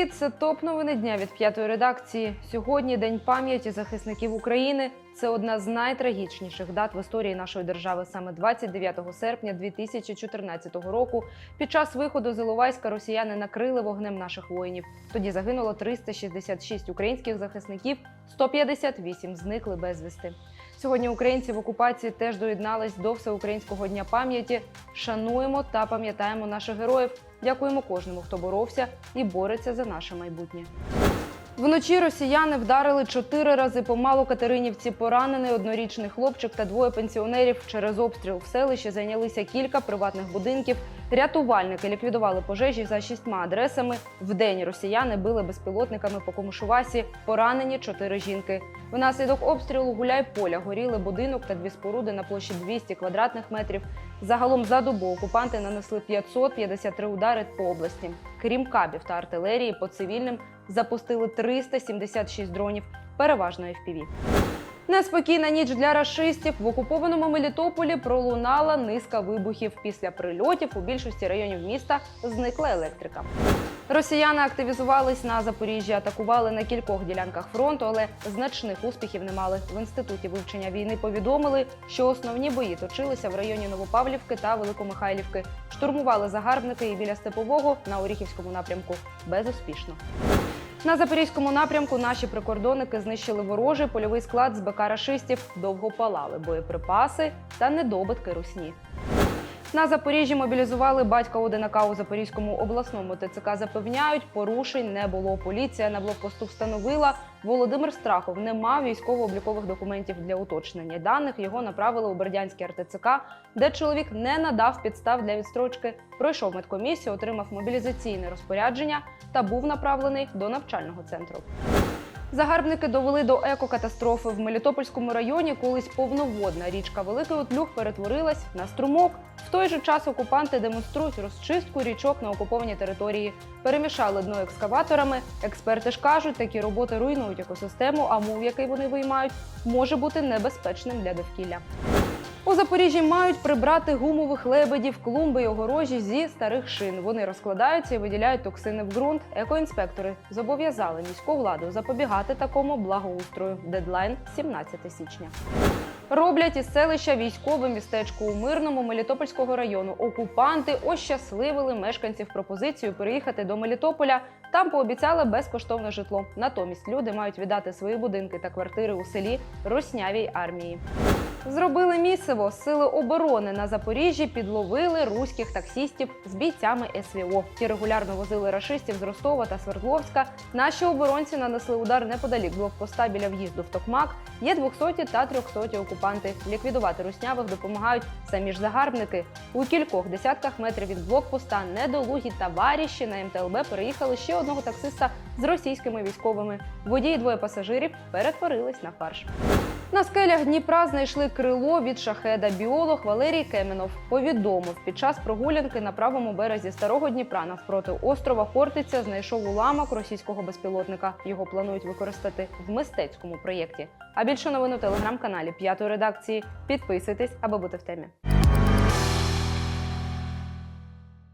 Привіт, це топ новини дня від п'ятої редакції. Сьогодні День пам'яті захисників України. Це одна з найтрагічніших дат в історії нашої держави. Саме 29 серпня 2014 року. Під час виходу з Іловайська росіяни накрили вогнем наших воїнів. Тоді загинуло 366 українських захисників, 158 зникли безвісти. Сьогодні українці в окупації теж доєднались до всеукраїнського дня пам'яті. Шануємо та пам'ятаємо наших героїв. Дякуємо кожному, хто боровся і бореться за наше майбутнє. Вночі росіяни вдарили чотири рази по Малокатеринівці. Поранений однорічний хлопчик та двоє пенсіонерів через обстріл в селищі зайнялися кілька приватних будинків. Рятувальники ліквідували пожежі за шістьма адресами. Вдень росіяни били безпілотниками по Комушувасі. Поранені чотири жінки. Внаслідок обстрілу гуляй поля горіли будинок та дві споруди на площі 200 квадратних метрів. Загалом за добу окупанти нанесли 553 удари по області. Крім кабів та артилерії, по цивільним запустили 376 дронів, переважно FPV. Неспокійна ніч для рашистів в окупованому Мелітополі пролунала низка вибухів. Після прильотів у більшості районів міста зникла електрика. Росіяни активізувались на Запоріжжі, атакували на кількох ділянках фронту, але значних успіхів не мали. В інституті вивчення війни повідомили, що основні бої точилися в районі Новопавлівки та Великомихайлівки. Штурмували загарбники і біля Степового на Оріхівському напрямку безуспішно. На запорізькому напрямку наші прикордонники знищили ворожий польовий склад з БК рашистів, довго палали боєприпаси та недобитки русні. На Запоріжжі мобілізували батька одинака у Запорізькому обласному ТЦК. Запевняють, порушень не було. Поліція на блокпосту встановила. Володимир Страхов не мав військово-облікових документів для уточнення даних. Його направили у Бердянський РТЦК, де чоловік не надав підстав для відстрочки. Пройшов медкомісію, отримав мобілізаційне розпорядження та був направлений до навчального центру. Загарбники довели до екокатастрофи в Мелітопольському районі. Колись повноводна річка Великий Отлюг перетворилась на струмок. Той же час окупанти демонструють розчистку річок на окупованій території. Перемішали дно екскаваторами. Експерти ж кажуть, такі роботи руйнують екосистему, а мув, який вони виймають, може бути небезпечним для довкілля. У Запоріжжі мають прибрати гумових лебедів, клумби й огорожі зі старих шин. Вони розкладаються і виділяють токсини в ґрунт. Екоінспектори зобов'язали міську владу запобігати такому благоустрою. Дедлайн 17 січня. Роблять із селища військове містечко у мирному Мелітопольського району. Окупанти ощасливили мешканців пропозицію переїхати до Мелітополя. Там пообіцяли безкоштовне житло. Натомість люди мають віддати свої будинки та квартири у селі Роснявій армії. Зробили місиво. Сили оборони на Запоріжжі підловили руських таксістів з бійцями СВО. Ті регулярно возили рашистів з Ростова та Свердловська. Наші оборонці нанесли удар неподалік блокпоста біля в'їзду в Токмак. Є 200 та 300 окупанти. Ліквідувати руснявих допомагають самі ж загарбники. У кількох десятках метрів від блокпоста недолугі товариші на МТЛБ переїхали ще одного таксиста з російськими військовими. Водії двоє пасажирів перетворились на фарш. На скелях Дніпра знайшли крило від шахеда. Біолог Валерій Кеменов повідомив, під час прогулянки на правому березі старого Дніпра навпроти острова Хортиця знайшов уламок російського безпілотника. Його планують використати в мистецькому проєкті. А більше новин у телеграм-каналі п'ятої редакції. Підписуйтесь, аби бути в темі.